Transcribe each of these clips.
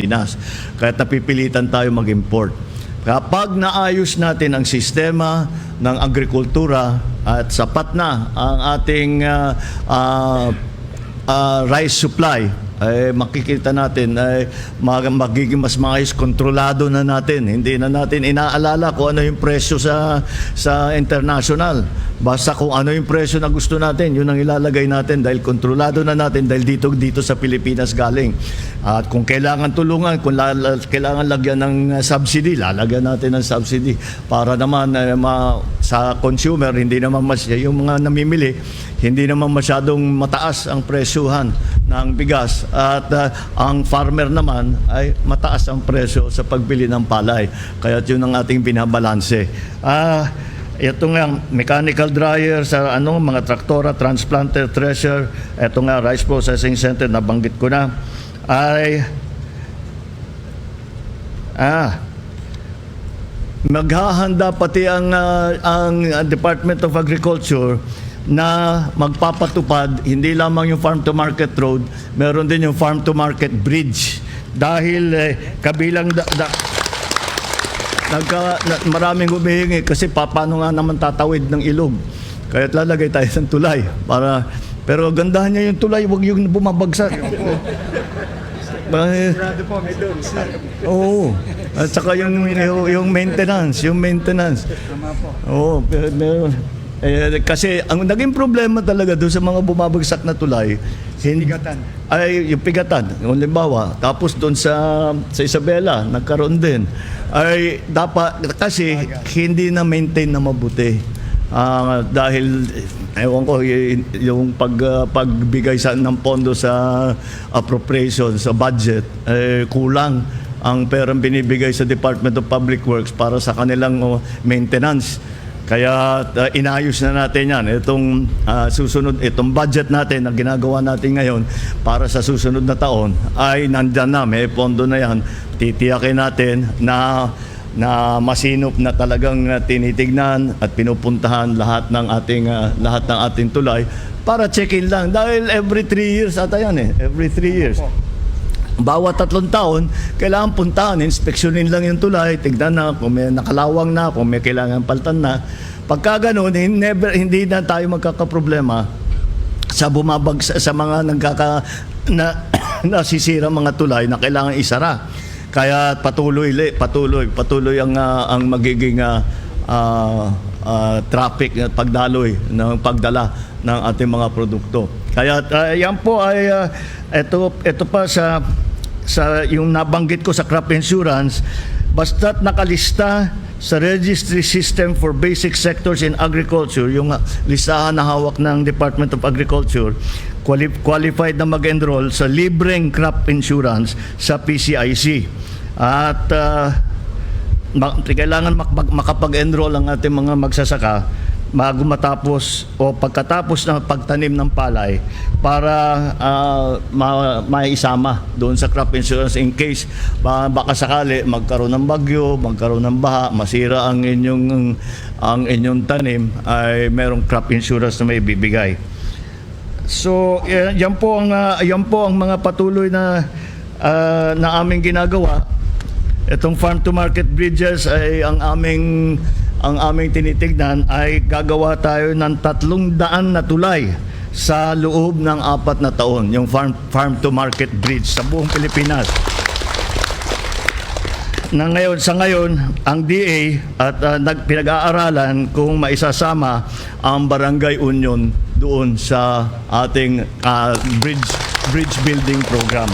Pinas. Kaya napipilitan tayo mag-import. Kapag naayos natin ang sistema ng agrikultura at sapat na ang ating ah, ah, ah, rice supply, ay makikita natin ay mag- magiging mas maayos kontrolado na natin. Hindi na natin inaalala kung ano yung presyo sa sa international. Basta kung ano yung presyo na gusto natin, yun ang ilalagay natin dahil kontrolado na natin dahil dito dito sa Pilipinas galing. At kung kailangan tulungan, kung la- la- kailangan lagyan ng uh, subsidy, lalagyan natin ng subsidy para naman uh, ma- sa consumer hindi naman mas yung mga namimili hindi naman masyadong mataas ang presyuhan ng bigas at uh, ang farmer naman ay mataas ang presyo sa pagbili ng palay. Kaya yun ang ating binabalanse. Ah, ito nga, mechanical dryer sa ano, mga traktora, transplanter, thresher, ito nga, rice processing center, nabanggit ko na, ay, ah, maghahanda pati ang, ah, ang ah, Department of Agriculture na magpapatupad hindi lamang yung farm to market road, meron din yung farm to market bridge. Dahil eh, kabilang da, da, nagka, na, maraming humihingi kasi pa, paano nga naman tatawid ng ilog. Kaya lalagay tayo ng tulay para pero gandahan niya yung tulay, wag yung bumabagsak. Eh, Sigurado po, may doon. Oo. At saka yung, yung, yung maintenance, yung maintenance. Tama po. Oo, pero meron. Eh, kasi ang naging problema talaga doon sa mga bumabagsak na tulay, hindi, Pigatan. ay yung pigatan, yung limbawa, tapos doon sa sa Isabela, nagkaroon din. Ay dapat kasi hindi na maintain na mabuti. Ah, dahil ewan ko yung pag ah, pagbigay sa ng pondo sa appropriation sa budget eh, kulang ang perang binibigay sa Department of Public Works para sa kanilang oh, maintenance. Kaya uh, inayos na natin yan. Itong ah, susunod, itong budget natin na ginagawa natin ngayon para sa susunod na taon ay nandyan na, may pondo na yan. Titiyakin natin na na masinop na talagang uh, tinitignan at pinupuntahan lahat ng ating uh, lahat ng ating tulay para check-in lang dahil every three years ata yan eh every three years bawat tatlong taon, kailangan puntahan, inspeksyonin lang yung tulay, tignan na kung may nakalawang na, kung may kailangan paltan na. Pagka ganun, never, hindi na tayo magkakaproblema sa bumabag sa, sa mga nagkaka na nasisira mga tulay na kailangan isara. Kaya patuloy li- patuloy patuloy ang ah, ang magiging ah, ah, traffic at pagdaloy ng pagdala ng ating mga produkto. Kaya ah, yan po ay ah, ito ito pa sa sa yung nabanggit ko sa crop insurance basta't nakalista sa registry system for basic sectors in agriculture yung ah, listahan na hawak ng Department of Agriculture quali- qualified na mag-enroll sa libreng crop insurance sa PCIC at ma- kailangan mak- mak- makapag-enroll ang ating mga magsasaka bago matapos o pagkatapos ng pagtanim ng palay para ma- maisama doon sa crop insurance in case ba- baka sakali magkaroon ng bagyo, magkaroon ng baha, masira ang inyong ang inyong tanim ay merong crop insurance na may bibigay. So, yan, yan po ang ah, yan po ang mga patuloy na ah, na aming ginagawa. Itong farm to market bridges ay ang aming ang aming tinitignan ay gagawa tayo ng tatlong daan na tulay sa loob ng apat na taon, yung farm farm to market bridge sa buong Pilipinas na ngayon sa ngayon ang DA at uh, nag- pinag-aaralan kung maisasama ang Barangay Union doon sa ating ah, bridge bridge building program.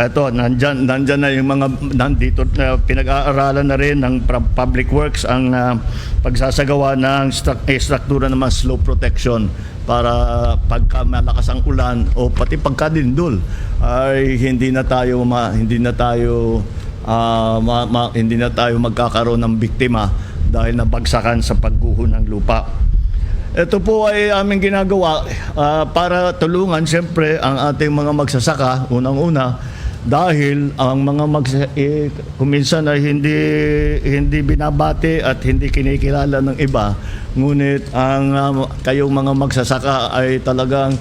Ito, nandyan, nandyan na yung mga, nandito na pinag-aaralan na rin ng Public Works ang ah, pagsasagawa ng stru- eh, struktura ng mga slope protection para pagka malakas ang ulan o pati pagkadindol ay hindi na tayo ma, hindi na tayo ah, ma- ma- hindi na tayo magkakaroon ng biktima dahil nabagsakan sa pagguho ng lupa. Ito po ay aming ginagawa ah, para tulungan siyempre ang ating mga magsasaka unang-una dahil ang mga magsa eh, kuminsan ay hindi hindi binabati at hindi kinikilala ng iba ngunit ang ah, kayong mga magsasaka ay talagang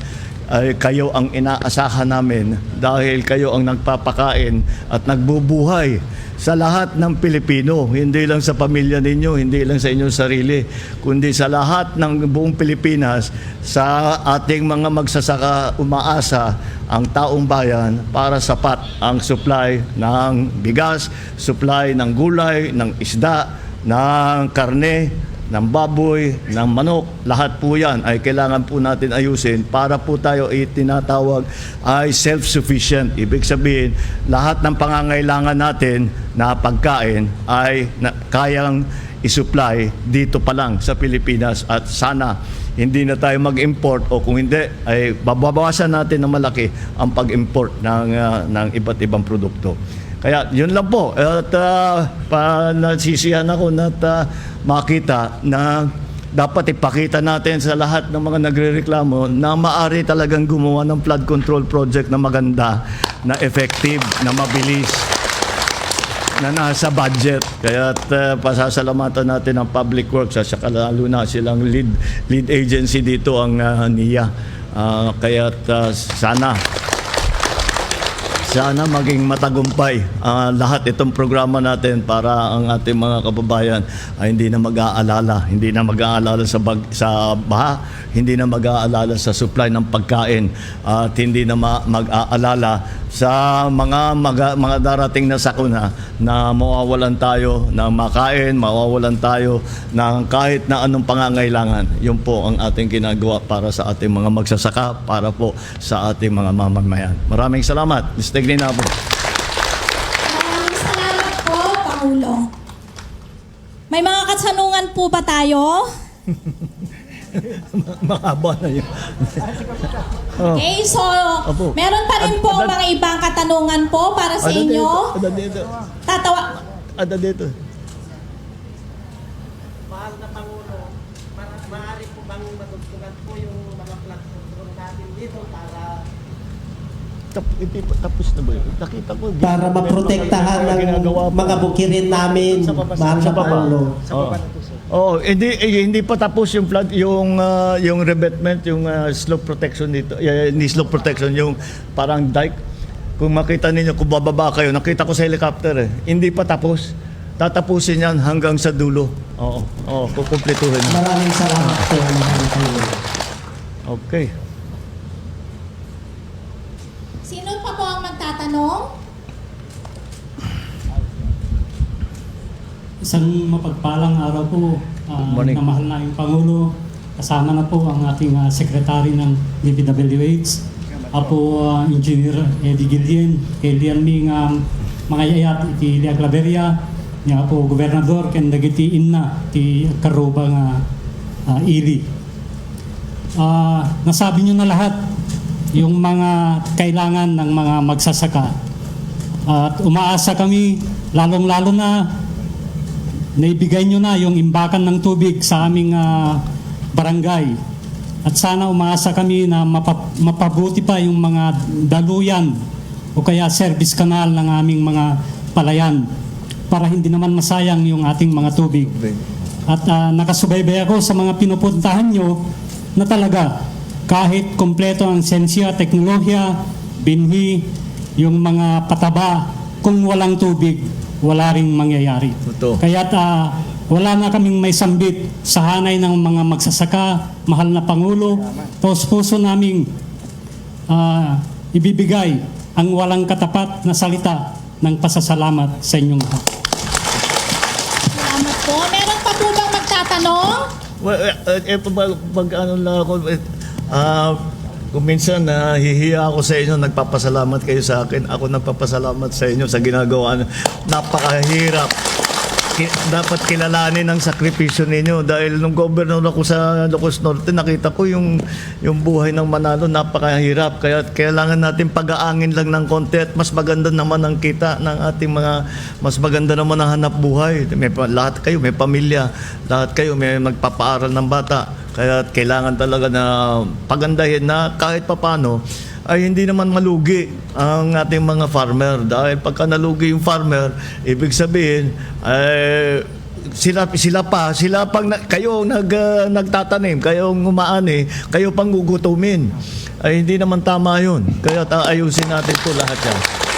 ay kayo ang inaasahan namin dahil kayo ang nagpapakain at nagbubuhay sa lahat ng Pilipino, hindi lang sa pamilya ninyo, hindi lang sa inyong sarili, kundi sa lahat ng buong Pilipinas, sa ating mga magsasaka umaasa ang taong bayan para sapat ang supply ng bigas, supply ng gulay, ng isda, ng karne, ng baboy, ng manok, lahat po yan ay kailangan po natin ayusin para po tayo ay tinatawag ay self-sufficient. Ibig sabihin, lahat ng pangangailangan natin na pagkain ay na, kayang isupply dito pa lang sa Pilipinas at sana hindi na tayo mag-import o kung hindi ay babawasan natin ng malaki ang pag-import ng, ah, ng iba't ibang produkto. Kaya yun lang po. At uh, pa, ako na uh, makita na dapat ipakita natin sa lahat ng mga nagrereklamo na maari talagang gumawa ng flood control project na maganda, na effective, na mabilis, na nasa budget. Kaya uh, pasasalamatan natin ang Public Works at saka lalo na silang lead, lead agency dito ang uh, NIA. Uh, kaya sana sana maging matagumpay ah, lahat itong programa natin para ang ating mga kababayan ay hindi na mag-aalala, hindi na mag-aalala sa bag, sa baha, hindi na mag-aalala sa supply ng pagkain at hindi na ma- mag-aalala sa mga mga, mga darating na sakuna na mawawalan tayo ng makain, mawawalan tayo ng kahit na anong pangangailangan. Yun po ang ating ginagawa para sa ating mga magsasaka, para po sa ating mga mamamayan. Maraming salamat. Mr. Glinabo. Maraming salamat po, Pangulo. May mga katanungan po ba tayo? Mahaba na yun. Oh. Okay, so Opo. meron pa rin po Ada- mga ibang katanungan po para sa Ada inyo. dito. Ada dito. Tatawa. Ada dito. Mahal na Pangulo, ma- maaari po bang matugtugan po yung mga flood control natin dito para Tap, hindi pa tapos na ba yun? Nakita ko. para maprotektahan ng ginagawa pa. mga bukirin namin, mahal Sa na baba. Pangulo. Oo. Oh, hindi eh, hindi pa tapos yung flood yung ah, yung revetment, yung ah, slope protection dito. Yeah, hindi slope protection, yung parang dike. Kung makita ninyo kung bababa kayo, nakita ko sa helicopter eh. Hindi pa tapos. Tatapusin yan hanggang sa dulo. Oo. Oo, kukumpletuhin. Maraming salamat po, mahal na Pangulo. Okay. Sino pa po magtatanong? Isang mapagpalang araw po morning. na mahal na yung Pangulo. Kasama na po ang ating ah, Secretary ng DPWH. Apo ah, Engineer Eddie Gillian, Elian Ming um, mga yayat iti Lia Claveria, niya po Gobernador ken dagiti inna ti karuba nga ah, ili. Ah, nasabi niyo na lahat yung mga kailangan ng mga magsasaka. At umaasa kami lalong-lalo na naibigay nyo na yung imbakan ng tubig sa aming ah, barangay. At sana umaasa kami na mapa- mapabuti pa yung mga daluyan o kaya service canal ng aming mga palayan para hindi naman masayang yung ating mga tubig. At ah, nakasubaybay ako sa mga pinupuntahan nyo na talaga kahit kompleto ang sensya, teknolohiya, binhi, yung mga pataba, kung walang tubig, wala ring mangyayari. Totoo. Kaya ah, wala na kaming may sambit sa hanay ng mga magsasaka, mahal na Pangulo, taos puso naming ah, ibibigay ang walang katapat na salita ng pasasalamat sa inyong lahat. Salamat po. Meron pa po bang magtatanong? Well, uh, ito ba, pag ano lang ako, ah, kung minsan nahihiya ako sa inyo, nagpapasalamat kayo sa akin. Ako nagpapasalamat sa inyo sa ginagawa. Napakahirap. Ki- dapat kilalanin ang sakripisyo ninyo dahil nung governor ako sa Ilocos Norte nakita ko yung yung buhay ng Manalo napakahirap kaya kailangan natin pag-aangin lang ng konti at mas maganda naman ang kita ng ating mga mas maganda naman ang hanap buhay may lahat kayo may pamilya lahat kayo may magpapaaral ng bata kaya kailangan talaga na pagandahin na kahit papano ay hindi naman malugi ang ating mga farmer dahil pagka nalugi yung farmer ibig sabihin ay sila sila pa sila pang na- kayo nag ah, nagtatanim kayo umaani kayo pang gugutumin ay hindi naman tama yun. Kaya ayusin natin po lahat yan.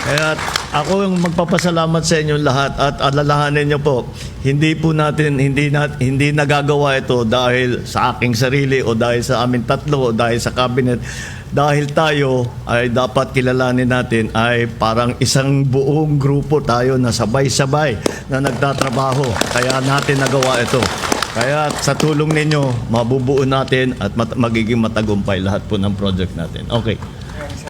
Kaya ako yung magpapasalamat sa inyo lahat at alalahanin niyo po, hindi po natin hindi na, hindi nagagawa ito dahil sa aking sarili o dahil sa amin tatlo o dahil sa cabinet. Dahil tayo ay dapat kilalanin natin ay parang isang buong grupo tayo na sabay-sabay na nagtatrabaho. Kaya natin nagawa ito. Kaya sa tulong ninyo, mabubuo natin at mat- magiging matagumpay lahat po ng project natin. Okay.